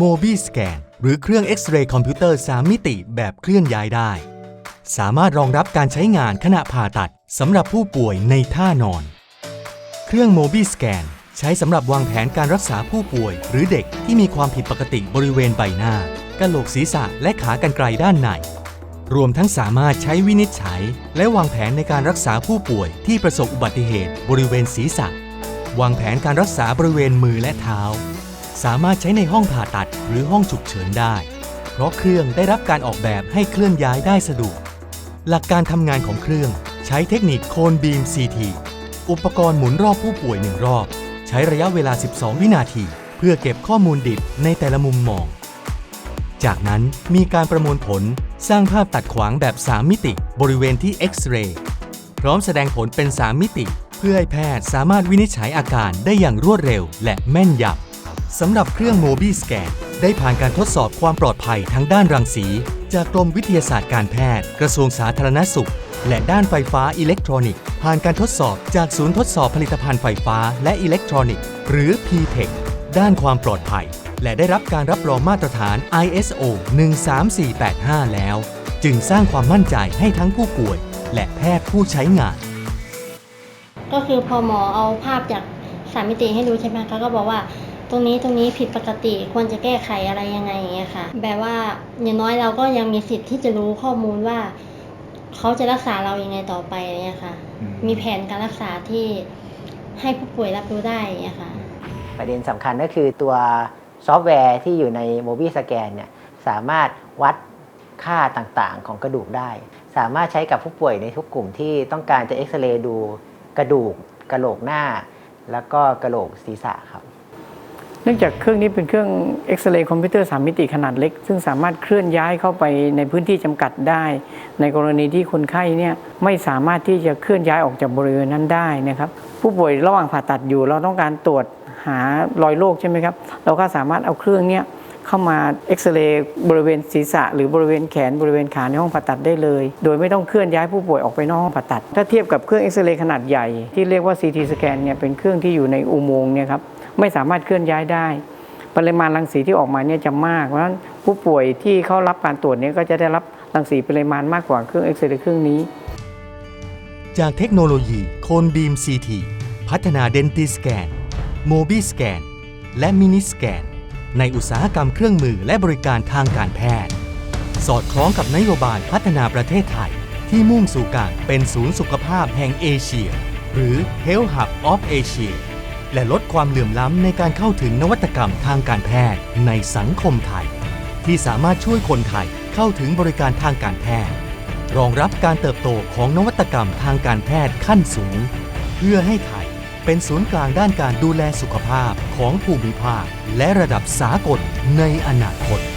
โมบิสแกนหรือเครื่องเอ็กซเรย์คอมพิวเตอร์3มิติแบบเคลื่อนย้ายได้ สามารถรองรับการใช้งานขณะผ่าตัดสำหรับผู้ป่วยในท่านอน เครื่องโมบิสแกนใช้สำหรับวางแผนการรักษาผู้ป่วย หรือเด็กที่มีความผิดปกติบริเวณใบหน้ากะโหลกศีรษะและขากรรไกรด้านใน รวมทั้งสามารถใช้วินิจฉัย และวางแผนในการรักษาผู้ป่วยที่ประสบอุบัติเหตุบริเวณศีรษะ วางแผนการรักษาบริเวณมือและเท้า สามารถใช้ในห้องผ่าตัดหรือห้องฉุกเฉินได้ เพราะเครื่องได้รับการออกแบบให้เคลื่อนย้ายได้สะดวก หลักการทำงานของเครื่องใช้เทคนิคโคนบีม CT อุปกรณ์หมุนรอบผู้ป่วยหนึ่งรอบ ใช้ระยะเวลา 12 วินาที เพื่อเก็บข้อมูลดิบในแต่ละมุมมอง จากนั้นมีการประมวลผลสร้างภาพตัดขวางแบบ 3 มิติ บริเวณที่เอ็กซเรย์พร้อมแสดงผลเป็น 3 มิติ เพื่อให้แพทย์สามารถวินิจฉัยอาการได้อย่างรวดเร็วและแม่นยำ สำหรับเครื่องโมบิสแกนได้ผ่านการทดสอบความปลอดภัยทั้งด้านรังสี จากกรมวิทยาศาสตร์การแพทย์ กระทรวงสาธารณสุข และด้านไฟฟ้าอิเล็กทรอนิกส์ผ่านการทดสอบจากศูนย์ทดสอบผลิตภัณฑ์ไฟฟ้าและอิเล็กทรอนิกส์ หรือ PTEC ด้านความปลอดภัย และได้รับการรับรองมาตรฐาน ISO 13485 แล้ว จึงสร้างความมั่นใจให้ทั้งผู้ป่วย และแพทย์ผู้ใช้งาน ก็คือพอหมอเอาภาพจากสามมิติให้ดูใช่ไหมคะก็บอกว่า ตรงนี้ตรงนี้ผิดปกติควรจะแก้ไขอะไรยังไงอย่างเงี้ยค่ะ แบบว่าอย่างน้อยเราก็ยังมีสิทธิ์ที่จะรู้ข้อมูลว่าเขาจะรักษาเรายังไงต่อไปอย่างเงี้ยค่ะอืมมีแผนการรักษาที่ให้ผู้ป่วยรับรู้ได้อย่างเงี้ยค่ะ ประเด็นสำคัญก็คือตัวซอฟต์แวร์ที่อยู่ในโมบิ s สแกนเนี่ยสามารถวัดค่าต่างๆ ของกระดูกได้ สามารถใช้กับผู้ป่วยในทุกกลุ่มที่ต้องการจะเอ็กซเรย์ดูกระดูกกระโหลกหน้า แล้วก็กระโหลกศีรษะครับเนื่องจากเครื่องนี้เป็นเครื่องเอ็กซเรย์คอมพิวเตอร์ 3 มิติขนาดเล็ก ซึ่งสามารถเคลื่อนย้ายเข้าไปในพื้นที่จำกัดได้ ในกรณีที่คนไข้เนี่ยไม่สามารถที่จะเคลื่อนย้ายออกจากบริเวณนั้นได้นะครับ ผู้ป่วยระหว่างผ่าตัดอยู่ เราต้องการตรวจหารอยโรคใช่ไหมครับ เราก็สามารถเอาเครื่องเนี้ยเข้ามาเอ็กซเรย์บริเวณศีรษะ หรือบริเวณแขนบริเวณขาในห้องผ่าตัดได้เลย โดยไม่ต้องเคลื่อนย้ายผู้ป่วยออกไปนอกห้องผ่าตัด ถ้าเทียบกับเครื่องเอ็กซเรย์ขนาดใหญ่ที่เรียกว่า CT สแกนเนี่ยเป็นเครื่องที่อยู่ในอุโมงค์เนี่ยครับ ไม่สามารถเคลื่อนย้ายได้ ปริมาณรังสีที่ออกมาเนี่ยจะมาก เพราะฉะนั้นผู้ป่วยที่เขารับการตรวจเนี่ยก็จะได้รับรังสีปริมาณมากกว่าเครื่องเอ็กซเรย์เครื่องนี้ จากเทคโนโลยีโคนบีม CT พัฒนาเดนติสแกนโมบิสแกนและมินิสแกนในอุตสาหกรรมเครื่องมือและบริการทางการแพทย์ สอดคล้องกับนโยบายพัฒนาประเทศไทย ที่มุ่งสู่การเป็นศูนย์สุขภาพแห่งเอเชีย หรือ Health Hub of Asia และลดความเหลื่อมล้ำในการเข้าถึงนวัตกรรมทางการแพทย์ในสังคมไทย ที่สามารถช่วยคนไทยเข้าถึงบริการทางการแพทย์ รองรับการเติบโตของนวัตกรรมทางการแพทย์ขั้นสูง เพื่อให้ไทยเป็นศูนย์กลางด้านการดูแลสุขภาพของภูมิภาคและระดับสากลในอนาคต